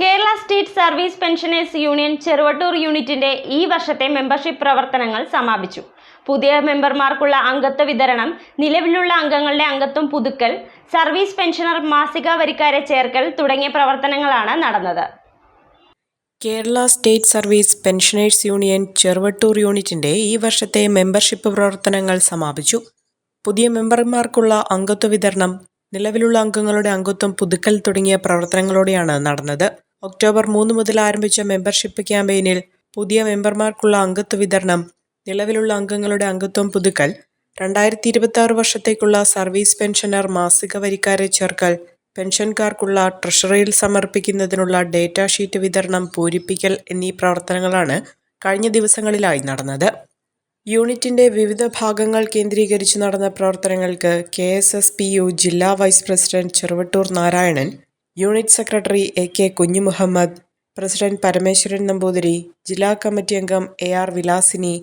Kerala state service pensioners union Cheruvattoor യൂണിറ്റിന്റെ ഈ വർഷത്തെ മെമ്പർഷിപ്പ് പ്രവർത്തനങ്ങൾ സമാപിച്ചു. പുതിയ മെമ്പർമാർക്കുള്ള അംഗത്വ വിതരണം നിലവിലുള്ള അംഗങ്ങളുടെ അംഗത്വം പുതുക്കൽ സർവീസ് പെൻഷനർ മാസിക വരിക്കാരെ ചേർക്കൽ തുടങ്ങിയ പ്രവർത്തനങ്ങളാണ് നടന്നത്. Kerala state service pensioners union Cheruvattoor യൂണിറ്റിന്റെ ഈ വർഷത്തെ മെമ്പർഷിപ്പ് പ്രവർത്തനങ്ങൾ സമാപിച്ചു. പുതിയ മെമ്പർമാർക്കുള്ള അംഗത്വ വിതരണം നിലവിലുള്ള അംഗങ്ങളുടെ അംഗത്വം പുതുക്കൽ തുടങ്ങിയ പ്രവർത്തനങ്ങളോടെയാണ് നടന്നത്. ഒക്ടോബർ മൂന്ന് മുതൽ ആരംഭിച്ച മെമ്പർഷിപ്പ് ക്യാമ്പയിനിൽ പുതിയ മെമ്പർമാർക്കുള്ള അംഗത്വ വിതരണം നിലവിലുള്ള അംഗങ്ങളുടെ അംഗത്വം പുതുക്കൽ രണ്ടായിരത്തി ഇരുപത്തി ആറ് വർഷത്തേക്കുള്ള സർവീസ് പെൻഷനർ മാസിക വരിക്കാരെ ചേർക്കൽ പെൻഷൻകാർക്കുള്ള ട്രഷറിയിൽ സമർപ്പിക്കുന്നതിനുള്ള ഡേറ്റാ ഷീറ്റ് വിതരണം പൂരിപ്പിക്കൽ എന്നീ പ്രവർത്തനങ്ങളാണ് കഴിഞ്ഞ ദിവസങ്ങളിലായി നടന്നത്. യൂണിറ്റിന്റെ വിവിധ ഭാഗങ്ങൾ കേന്ദ്രീകരിച്ച് നടന്ന പ്രവർത്തനങ്ങൾക്ക് K S S P U ജില്ലാ vice president Cheruvattoor Narayanan unit secretary A K Kunjumuhammad president Parameswaran Namboothiri ജില്ലാ കമ്മിറ്റി അംഗം A R Vilasini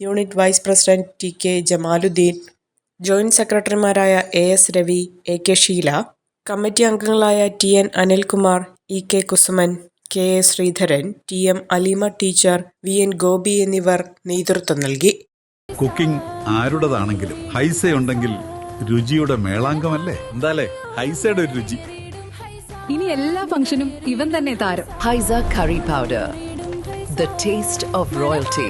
unit vice president T K Jamaluddin joint സെക്രട്ടറിമാരായ A S Ravi A K Sheela committee അംഗങ്ങളായ T N Anilkumar E K Kusuman K A Sreedharan T M Alima teacher V N Gopi എന്നിവർ നേതൃത്വം നൽകി. Cooking ആരുടേതാണെങ്കിലും Haiza ഉണ്ടെങ്കിൽ രുചിയുടെ മേളാങ്കമല്ലേ എന്താലേ? ഹൈസയുടെ ഒരു രുചി. ഇനി എല്ലാ ഫംഗ്ഷനും ഇവൻ തന്നെ താരം. Haiza curry powder the taste of royalty.